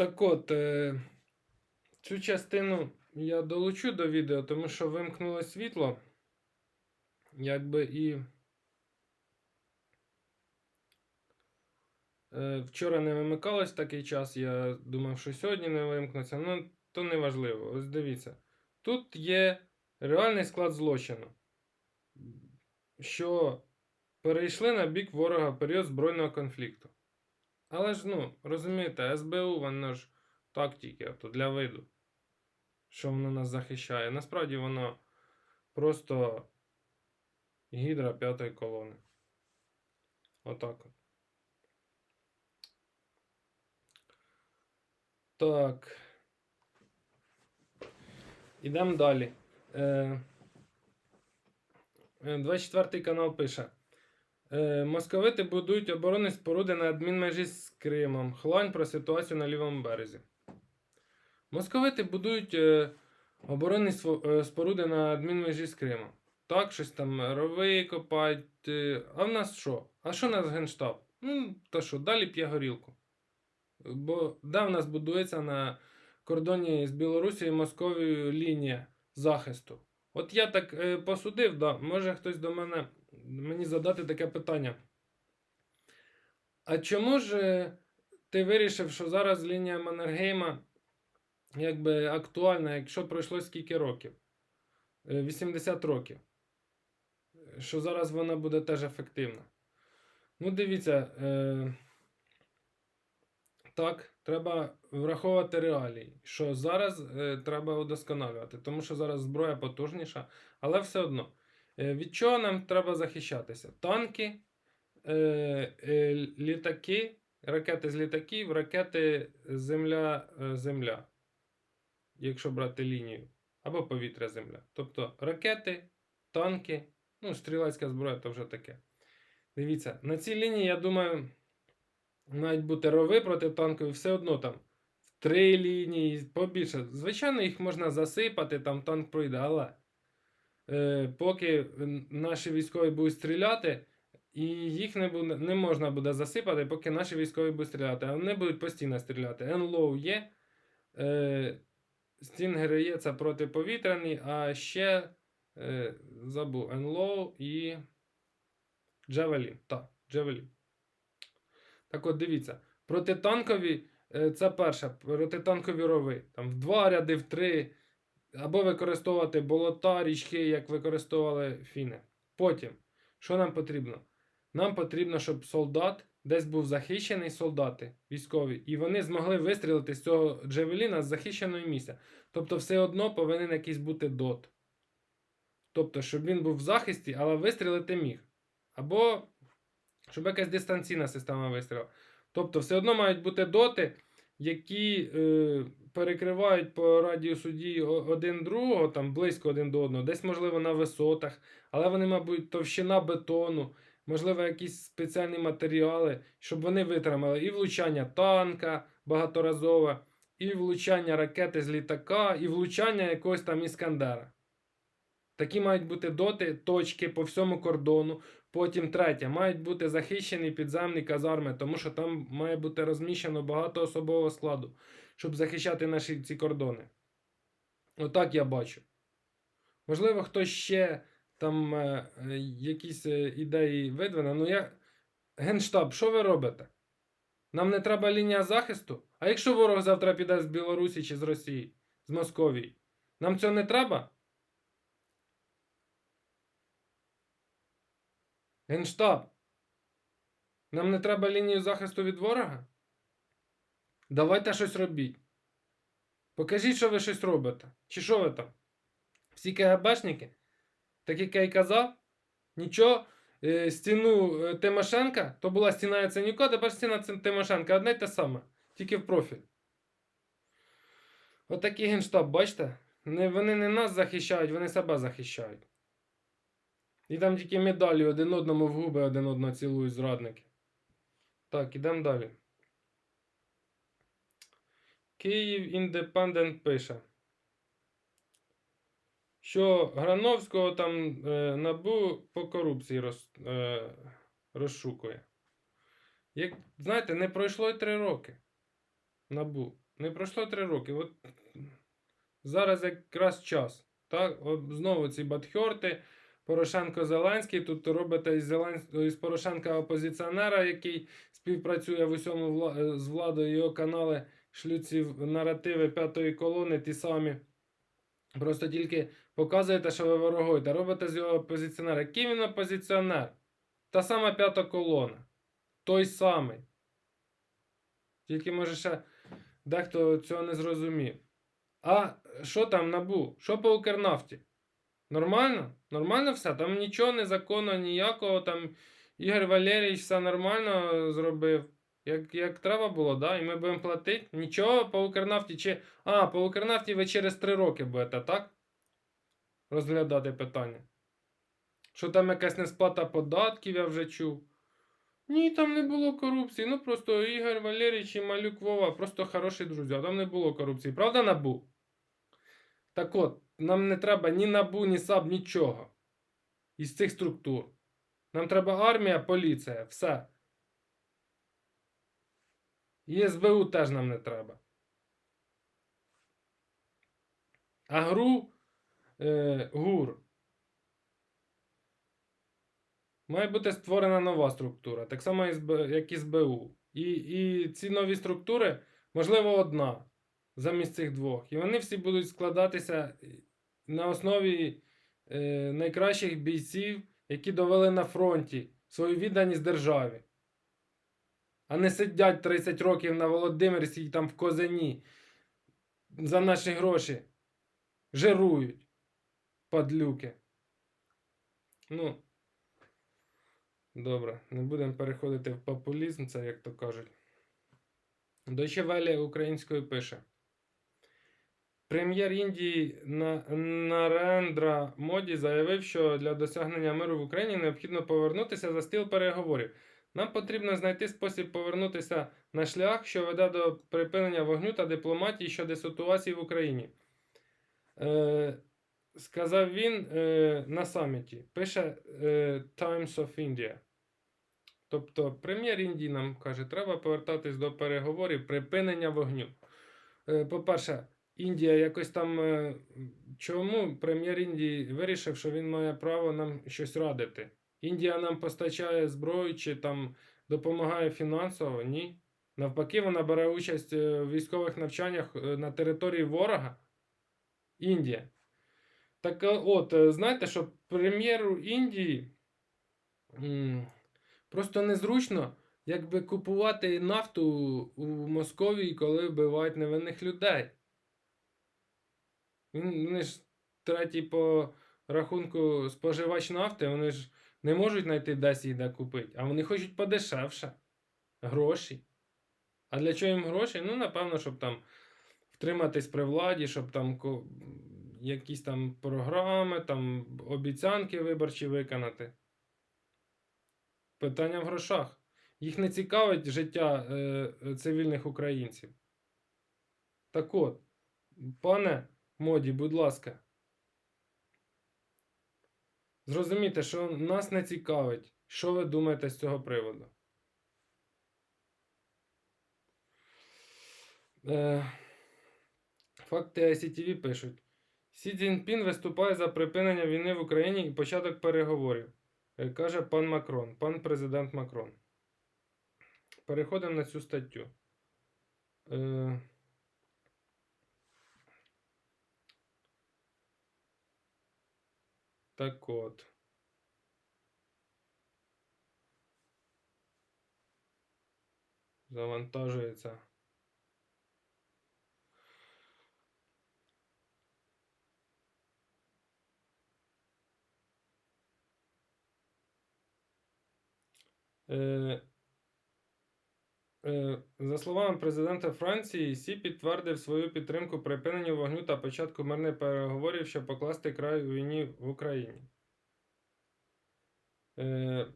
Так от, е, цю частину я долучу до відео, тому що вимкнуло світло. Якби і. Е, вчора не вимикалось такий час, я думав, що сьогодні не вимкнеться. Ну, то не важливо. Ось дивіться. Тут є реальний склад злочину, що перейшли на бік ворога в період збройного конфлікту. Але ж, ну, розумієте, СБУ, воно ж так тільки, то для виду, що воно нас захищає. Насправді воно просто гідра п'ятої колони. Отак от. Так. Ідемо далі. Е, е, 24 канал пише. Е, Московити будують оборонні споруди на адмінмежі з Кримом. Хлань про ситуацію на лівому березі. Московити будують е, оборонні е, споруди на адмінмежі з Кримом. Так, щось там рови копають. А в нас що? А що нас генштаб? Ну, та що, далі п'є горілку. Бо де в нас будується на кордоні з Білорусією і Московією лінія захисту? От я так посудив, да, може хтось до мене мені задати таке питання. А чому ж е, ти вирішив, що зараз лінія Маннергейма якби актуальна, якщо пройшло скільки років? Е, 80 років. Е, Що зараз вона буде теж ефективна. Ну, дивіться, е, так, треба враховувати реалії, що зараз е, треба удосконалювати, тому що зараз зброя потужніша, але все одно. Е, від чого нам треба захищатися? Танки, е, е, літаки, ракети з літаків, ракети Земля-Земля, якщо брати лінію, або повітря-Земля. Тобто ракети, танки, ну, стрілецька зброя то вже таке. Дивіться, на цій лінії, я думаю, мають бути рови протитанкові, все одно там три лінії, побільше. Звичайно, їх можна засипати, там танк пройде, але поки наші військові будуть стріляти, і їх не, буде, не можна буде засипати, поки наші військові будуть стріляти. А вони будуть постійно стріляти. НЛОУ є, е, Стінгери є, це протиповітряний, а ще е, забув НЛОУ і Джавелін. Так, Джавелін. Так от дивіться, протитанкові е, це перше, протитанкові рови. Там в два ряди, в три. Або використовувати болота, річки, як використовували фіни. Потім, що нам потрібно? Нам потрібно, щоб солдат десь був захищений солдати військові, і вони змогли вистрілити з цього джевеліна з захищеного місця. Тобто, все одно повинен якийсь бути дот. Тобто, щоб він був в захисті, але вистрілити міг. Або щоб якась дистанційна система вистрілу. Тобто, все одно мають бути доти, які е, перекривають по радіусу дії один другого, там близько один до одного, десь, можливо, на висотах, але вони, мабуть, товщина бетону, можливо, якісь спеціальні матеріали, щоб вони витримали і влучання танка багаторазове, і влучання ракети з літака, і влучання якогось там іскандера. Такі мають бути доти, точки по всьому кордону. Потім третє, мають бути захищені підземні казарми, тому що там має бути розміщено багато особового складу, щоб захищати наші ці кордони. Отак я бачу. Можливо, хтось ще там е, е, якісь е, ідеї видвине. Ну я. Генштаб, що ви робите? Нам не треба лінія захисту? А якщо ворог завтра піде з Білорусі чи з Росії, з Московії? Нам цього не треба? Генштаб. Нам не треба лінію захисту від ворога? Давайте щось робіть. Покажіть, що ви щось робите. Чи що ви там? Всі КГБшники? Так як я й казав? Нічого. Е, стіну е, Тимошенка, то була стіна Яценюка, тепер стіна Тимошенка. Одне й те саме. Тільки в профіль. Отакий генштаб, бачите? Вони не нас захищають, вони себе захищають. І там тільки медалі один одному в губи один одного цілують зрадники. Так, ідемо далі. Київ Індепендент пише, що Грановського там е, набу по корупції роз, е, розшукує. Як, знаєте, не пройшло й три роки. Набу. Не пройшло три роки. От зараз якраз час. Так? От знову ці батхьорти. Порошенко Зеленський. Тут робите із, Зелен... із Порошенка опозиціонера, який співпрацює в усьому вла... з владою. Його канали шлють ці наративи п'ятої колони, ті самі. Просто тільки показуєте, що ви ворогуєте. Робите з його опозиціонера. Який він опозиціонер? Та сама п'ята колона. Той самий. Тільки, може, ще дехто цього не зрозумів. А що там набу? Що по Укрнафті? Нормально? Нормально все? Там нічого незаконного, ніякого. Там Ігор Валерійович все нормально зробив. Як, як треба було, да? І ми будемо платити. Нічого по Укрнафті чи. А, по Укрнафті ви через 3 роки будете, так? Розглядати питання. Що там якась несплата податків, я вже чув. Ні, там не було корупції. Ну просто Ігор Валерійович і Малюк Вова просто хороші друзі. Там не було корупції. Правда, набу? Так от, нам не треба ні набу, ні САП, нічого. Із цих структур. Нам треба армія, поліція, все. І СБУ теж нам не треба. А ГРУ, е, ГУР. Має бути створена нова структура, так само як і СБУ. І, і ці нові структури, можливо, одна замість цих двох. І вони всі будуть складатися на основі е, найкращих бійців, які довели на фронті свою відданість державі. А не сидять 30 років на Володимирській там в Козані за наші гроші. Жирують. Падлюки. Ну. Добре, не будемо переходити в популізм, це як то кажуть. Deutsche Welle українською пише. Прем'єр Індії Нарендра Моді заявив, що для досягнення миру в Україні необхідно повернутися за стіл переговорів. Нам потрібно знайти спосіб повернутися на шлях, що веде до припинення вогню та дипломатії щодо ситуації в Україні. Е, сказав він е, на саміті. Пише е, Times of India. Тобто, прем'єр Індії нам каже, треба повертатись до переговорів припинення вогню. Е, по-перше, Індія якось там. Е, чому прем'єр Індії вирішив, що він має право нам щось радити? Індія нам постачає зброю чи там допомагає фінансово? Ні. Навпаки, вона бере участь е, в військових навчаннях е, на території ворога. Індія. Так е, от, знаєте, що прем'єру Індії просто незручно якби купувати нафту у Московії, коли вбивають невинних людей. Він, Вони ж третій по рахунку споживач нафти, вони ж не можуть знайти десь її де купити, а вони хочуть подешевше. Гроші. А для чого їм гроші? Ну, напевно, щоб там втриматись при владі, щоб там якісь там програми, там обіцянки виборчі виконати. Питання в грошах. Їх не цікавить життя е, цивільних українців. Так от, пане моді, будь ласка. Зрозумійте, що нас не цікавить, що ви думаєте з цього приводу. Е, Факти ICTV пишуть. Сі Цзіньпін виступає за припинення війни в Україні і початок переговорів. Е, каже пан Макрон, пан президент Макрон. Переходимо на цю статтю. Так от. Завантажується. Е, за словами президента Франції, Сі підтвердив свою підтримку припиненню вогню та початку мирних переговорів, щоб покласти край війні в Україні. Е,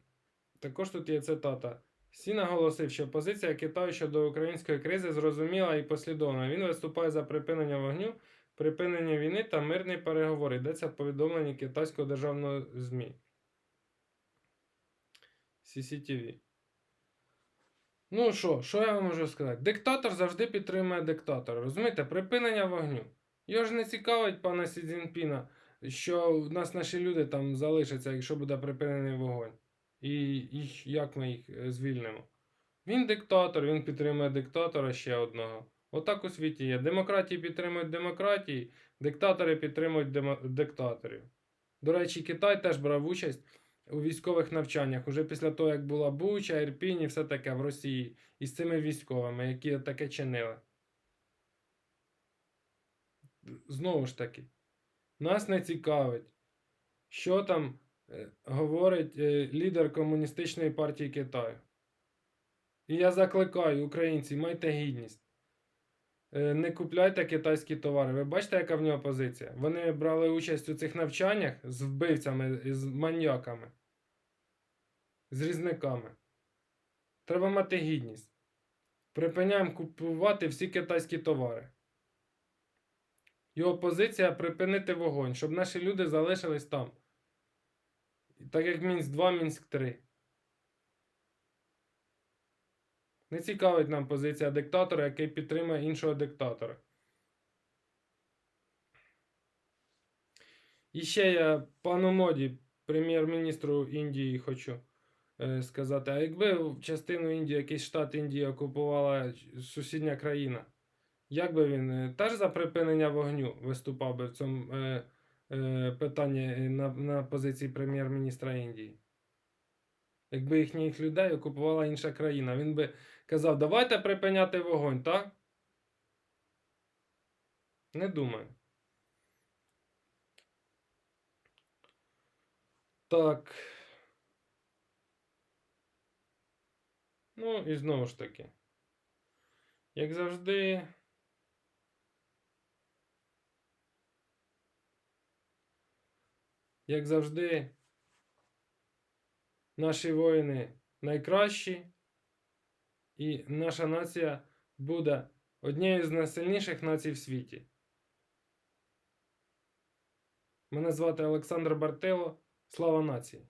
також тут є цитата. Сі наголосив, що позиція Китаю щодо української кризи зрозуміла і послідовна. Він виступає за припинення вогню, припинення війни та мирні переговори. Йдеться в повідомленні китайського державного ЗМІ. CCTV. Ну що, що я вам можу сказати? Диктатор завжди підтримує диктатора. Розумієте, припинення вогню. Його ж не цікавить пана Сі Цзіньпіна, що у нас наші люди там залишаться, якщо буде припинений вогонь. І, і як ми їх е, звільнимо. Він диктатор, він підтримує диктатора ще одного. Отак у світі є. Демократії підтримують демократії, диктатори підтримують демо... диктаторів. До речі, Китай теж брав участь у військових навчаннях уже після того, як була Буча, Ірпінь і все таке в Росії із цими військовими, які таке чинили. Знову ж таки, нас не цікавить, що там е, говорить е, лідер Комуністичної партії Китаю. І я закликаю українці, майте гідність. Е, Не купляйте китайські товари. Ви бачите, яка в нього позиція? Вони брали участь у цих навчаннях з вбивцями, з маньяками, з різниками. Треба мати гідність. Припиняємо купувати всі китайські товари. Його позиція припинити вогонь, щоб наші люди залишились там. Так як Мінськ 2, Мінськ 3. Не цікавить нам позиція диктатора, який підтримує іншого диктатора. І ще я пану моді, прем'єр-міністру Індії, хочу е, сказати: а якби частину Індії, якийсь штат Індії окупувала сусідня країна, як би він е, теж за припинення вогню виступав би в цьому е, е, питанні на, на позиції прем'єр-міністра Індії? Якби їхніх людей окупувала інша країна, він би казав, давайте припиняти вогонь, так? Не думаю. Так. Ну, і знову ж таки. Як завжди. Як завжди, наші воїни найкращі, і наша нація буде однією з найсильніших націй в світі. Мене звати Олександр Бартило. Слава нації!